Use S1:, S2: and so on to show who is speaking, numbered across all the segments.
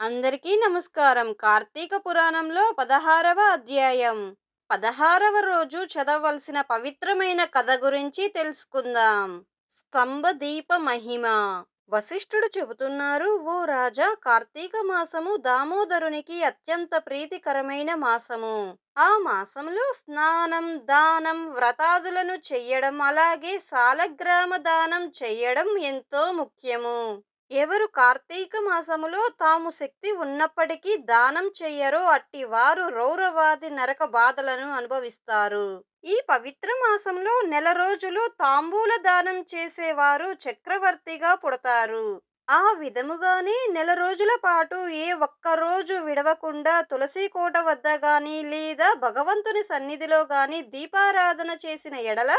S1: అందరికీ నమస్కారం. కార్తీక పురాణంలో పదహారవ అధ్యాయం. పదహారవ రోజు చదవలసిన పవిత్రమైన కథ గురించి తెలుసుకుందాం. స్తంభ దీప మహిమ. వశిష్ఠుడు చెబుతున్నారు ఓ రాజా కార్తీక మాసము దామోదరునికి అత్యంత ప్రీతికరమైన మాసము. ఆ మాసంలో స్నానం దానం వ్రతాదులను చెయ్యడం అలాగే సాలగ్రామ దానం చెయ్యడం ఎంతో ముఖ్యము. ఎవరు కార్తీక మాసములో తాము శక్తి ఉన్నప్పటికీ దానం చెయ్యరో అట్టి వారు రౌరవాది నరక బాధలను అనుభవిస్తారు. ఈ పవిత్ర మాసంలో నెల రోజులు తాంబూల దానం చేసేవారు చక్రవర్తిగా పుడతారు. ఆ విధముగానే నెల రోజుల పాటు ఏ ఒక్క రోజు విడవకుండా తులసి కోట వద్ద గాని లేదా భగవంతుని సన్నిధిలో గాని దీపారాధన చేసిన ఎడల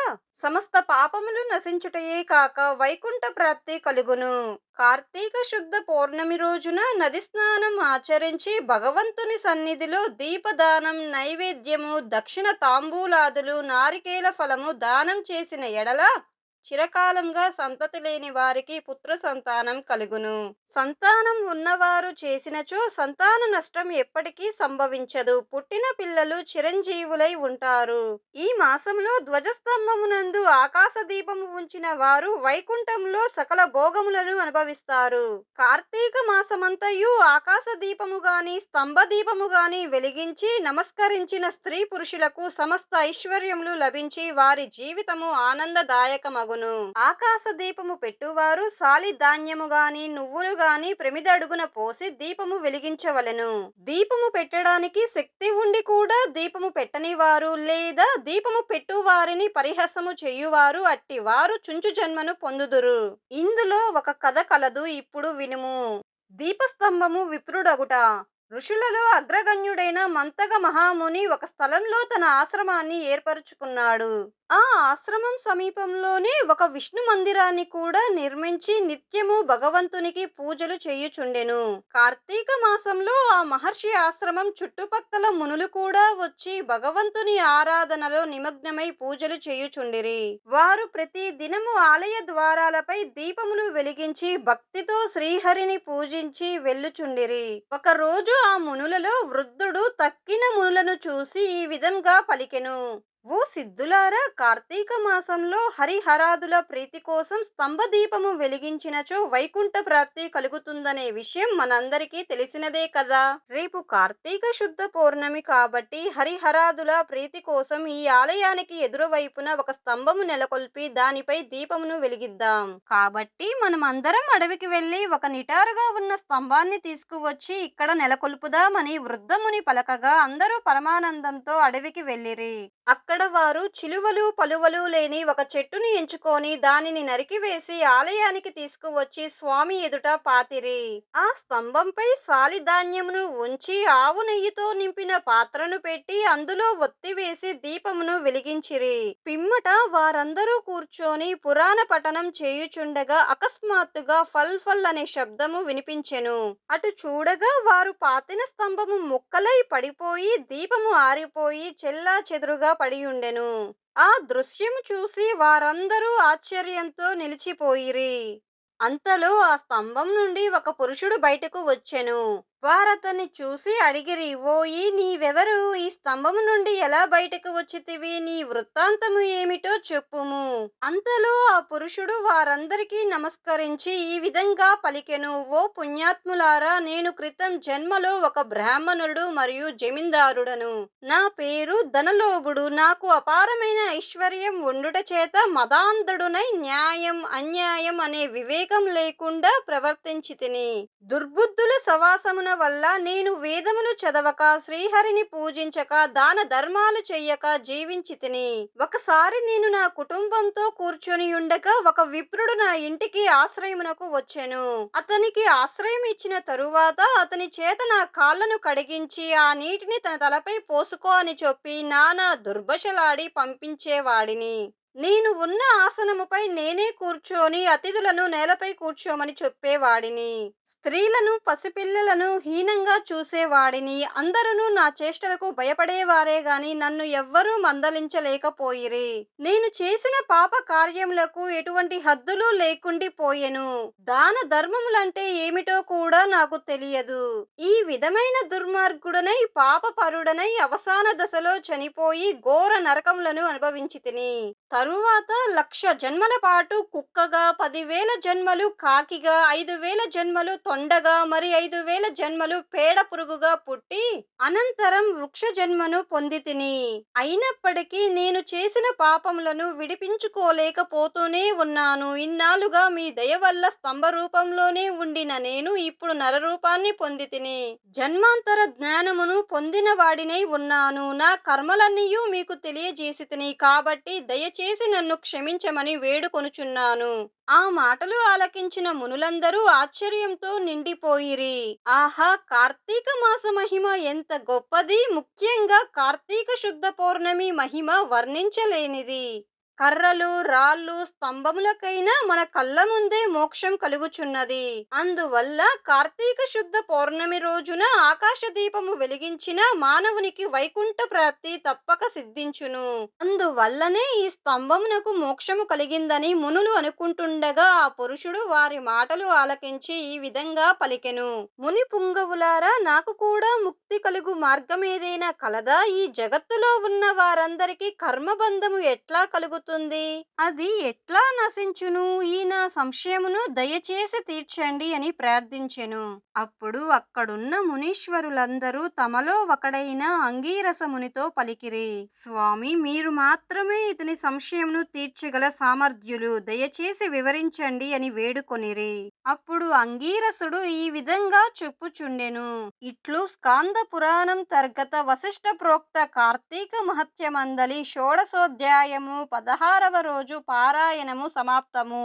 S1: సమస్త పాపములు నశించుటయే కాక వైకుంఠ ప్రాప్తి కలుగును. కార్తీక శుద్ధ పౌర్ణమి రోజున నది స్నానం ఆచరించి భగవంతుని సన్నిధిలో దీపదానం నైవేద్యము దక్షిణ తాంబూలాదులు నారికేల ఫలము దానం చేసిన ఎడల చిరకాలంగా సంతతి లేని వారికి పుత్ర సంతానం కలుగును. సంతానం ఉన్నవారు చేసినచో సంతాన నష్టం ఎప్పటికీ సంభవించదు. పుట్టిన పిల్లలు చిరంజీవులై ఉంటారు. ఈ మాసంలో ధ్వజస్తంభమునందు ఆకాశ దీపము ఉంచిన వారు వైకుంఠంలో సకల భోగములను అనుభవిస్తారు. కార్తీక మాసమంతయు ఆకాశ దీపము గాని స్తంభ దీపము గాని వెలిగించి నమస్కరించిన స్త్రీ పురుషులకు సమస్త ఐశ్వర్యములు లభించి వారి జీవితము ఆనందదాయకమగు ఆనందదాయకమగును ఆకాశ దీపము పెట్టువారు సాలి ధాన్యము గాని నువ్వులు గాని ప్రమిదడుగున పోసి దీపము వెలిగించవలెను. దీపము పెట్టడానికి శక్తి ఉండి కూడా దీపము పెట్టని వారు లేదా దీపము పెట్టువారిని పరిహసము చేయువారు అట్టి వారు చుంచు జన్మను పొందుదురు. ఇందులో ఒక కథ కలదు ఇప్పుడు వినుము. దీపస్తంభము విప్రుడగుట. ఋషులలో అగ్రగణ్యుడైన మంతగ మహాముని ఒక స్థలంలో తన ఆశ్రమాన్ని ఏర్పరుచుకున్నాడు. ఆ! ఆశ్రమం సమీపంలోనే ఒక విష్ణు మందిరాన్ని కూడా నిర్మించి నిత్యము భగవంతునికి పూజలు చేయుచుండెను. కార్తీక మాసంలో ఆ మహర్షి ఆశ్రమం చుట్టుపక్కల మునులు కూడా వచ్చి భగవంతుని ఆరాధనలో నిమగ్నమై పూజలు చేయుచుండిరి. వారు ప్రతి దినము ఆలయ ద్వారాలపై దీపములు వెలిగించి భక్తితో శ్రీహరిని పూజించి వెళ్ళుచుండిరి. ఒక రోజు ఆ మునులలో వృద్ధుడు తక్కిన మునులను చూసి ఈ విధంగా పలికెను. ఓ సిద్ధులారా కార్తీక మాసంలో హరిహరాదుల ప్రీతి కోసం స్తంభ దీపము వెలిగించినచో వైకుంఠ ప్రాప్తి కలుగుతుందనే విషయం మనందరికీ తెలిసినదే కదా. రేపు కార్తీక శుద్ధ పౌర్ణమి కాబట్టి హరిహరాదుల ప్రీతి కోసం ఈ ఆలయానికి ఎదురువైపున ఒక స్తంభము నెలకొల్పి దానిపై దీపమును వెలిగిద్దాం. కాబట్టి మనం అందరం అడవికి వెళ్ళి ఒక నిటారుగా ఉన్న స్తంభాన్ని తీసుకువచ్చి ఇక్కడ నెలకొల్పుదామని వృద్ధముని పలకగా అందరూ పరమానందంతో అడవికి వెళ్ళిరి. అక్కడ వారు చిలువలు పలువలు లేని ఒక చెట్టుని ఎంచుకొని దానిని నరికివేసి ఆలయానికి తీసుకువచ్చి స్వామి ఎదుట పాతిరి. ఆ స్తంభంపై సాలి ధాన్యమును ఉంచి ఆవు నెయ్యితో నింపిన పాత్రను పెట్టి అందులో ఒత్తి వేసి దీపమును వెలిగించిరి. పిమ్మట వారందరూ కూర్చొని పురాణ పఠనం చేయుచుండగా అకస్మాత్తుగా ఫల్ ఫల్ అనే శబ్దము వినిపించెను. అటు చూడగా వారు పాతిన స్తంభము ముక్కలై పడిపోయి దీపము ఆరిపోయి చెల్లా చెదురుగా పడి ఉండెను. ఆ దృశ్యము చూసి వారందరూ ఆశ్చర్యంతో నిలిచిపోయిరి. అంతలో ఆ స్తంభం నుండి ఒక పురుషుడు బయటకు వచ్చెను. వారతని చూసి అడిగిరి ఓయి నీవెవరు? ఈ స్తంభము నుండి ఎలా బయటకు వచ్చితివి? నీ వృత్తాంతము ఏమిటో చెప్పుము అంతలో ఆ పురుషుడు వారందరికీ నమస్కరించి ఈ విధంగా పలికెను. ఓ పుణ్యాత్ములారా నేను క్రితం జన్మలో ఒక బ్రాహ్మణుడు మరియు జమీందారుడను. నా పేరు ధనలోభుడు. నాకు అపారమైన ఐశ్వర్యం ఉండుట చేత మదాంధుడునై న్యాయం అన్యాయం అనే వివేకం లేకుండా ప్రవర్తించి తిని దుర్బుద్ధుల సవాసమున వల్ల నేను వేదములు చదవక శ్రీహరిని పూజించక దాన ధర్మాలు చెయ్యక జీవించి తిని ఒకసారి నేను నా కుటుంబంతో కూర్చొని ఉండగా ఒక విప్రుడు నా ఇంటికి ఆశ్రయమునకు వచ్చెను. అతనికి ఆశ్రయం ఇచ్చిన తరువాత అతని చేత నా కాళ్ళను కడిగించి ఆ నీటిని తన తలపై పోసుకో అని చెప్పి నానా దుర్భశలాడి పంపించేవాడిని. నేను ఉన్న ఆసనముపై నేనే కూర్చొని అతిథులను నేలపై కూర్చోమని చెప్పేవాడిని. స్త్రీలను పసిపిల్లలను హీనంగా చూసేవాడిని. అందరూ నా చేష్టలకు భయపడేవారే గాని నన్ను ఎవ్వరూ మందలించలేకపోయిరి. నేను చేసిన పాప కార్యములకు ఎటువంటి హద్దులు లేకుండి పోయెను దాన ధర్మములంటే ఏమిటో కూడా నాకు తెలియదు. ఈ విధమైన దుర్మార్గుడనై పాపపరుడనై అవసాన దశలో చనిపోయి ఘోర నరకములను అనుభవించి తిని తరువాత లక్ష జన్మల పాటు కుక్కగా పదివేల జన్మలు కాకిగా ఐదు వేల జన్మలు తొండగా మరి ఐదు వేల జన్మలు పేడ పురుగుగా పుట్టి అనంతరం వృక్ష జన్మను పొంది తిని అయినప్పటికీ నేను చేసిన పాపములను విడిపించుకోలేకపోతూనే ఉన్నాను. ఇన్నాళ్ళుగా మీ దయ వల్ల స్తంభ రూపంలోనే ఉండిన నేను ఇప్పుడు నరరూపాన్ని పొంది తిని జన్మాంతర జ్ఞానమును పొందిన వాడినై ఉన్నాను. నా కర్మలన్నీయూ మీకు తెలియజేసి తిని కాబట్టి దయచేసి నన్ను క్షమించమని వేడుకొనుచున్నాను. ఆ మాటలు ఆలకించిన మునులందరూ ఆశ్చర్యంతో నిండిపోయిరి. ఆహా! కార్తీక మాస మహిమ ఎంత గొప్పది! ముఖ్యంగా కార్తీక శుద్ధ పౌర్ణమి మహిమ వర్ణించలేనిది. కర్రలు రాళ్ళు స్తంభములకైనా మన కళ్ళ ముందే మోక్షం కలుగుచున్నది. అందువల్ల కార్తీక శుద్ధ పౌర్ణమి రోజున ఆకాశ దీపము వెలిగించిన మానవునికి వైకుంఠ ప్రాప్తి తప్పక సిద్ధించును. అందువల్లనే ఈ స్తంభమునకు మోక్షము కలిగిందని మునులు అనుకుంటుండగా ఆ పురుషుడు వారి మాటలు ఆలకించి ఈ విధంగా పలికెను. ముని పుంగవులారా నాకు కూడా ముక్తి కలుగు మార్గమేదైనా కలదా? ఈ జగత్తులో ఉన్న వారందరికీ కర్మబంధము ఎట్లా కలుగుతుంది? అది ఎట్లా నశించును? ఈ నా సంశయమును దయచేసి తీర్చండి అని ప్రార్థించెను. అప్పుడు అక్కడున్న మునీశ్వరులందరూ తమలో ఒకడైన అంగీరస మునితో పలికిరి. స్వామి మీరు మాత్రమే ఇతని సంశయమును తీర్చగల సామర్థ్యులు. దయచేసి వివరించండి అని వేడుకొనిరి. అప్పుడు అంగీరసుడు ఈ విధంగా చెప్పుచుండెను. ఇట్లు స్కాంద పురాణం తర్గత వశిష్ఠ ప్రోక్త కార్తీక మహత్యమందలి షోడశోధ్యాయము పదహారవ రోజు పారాయణము సమాప్తము.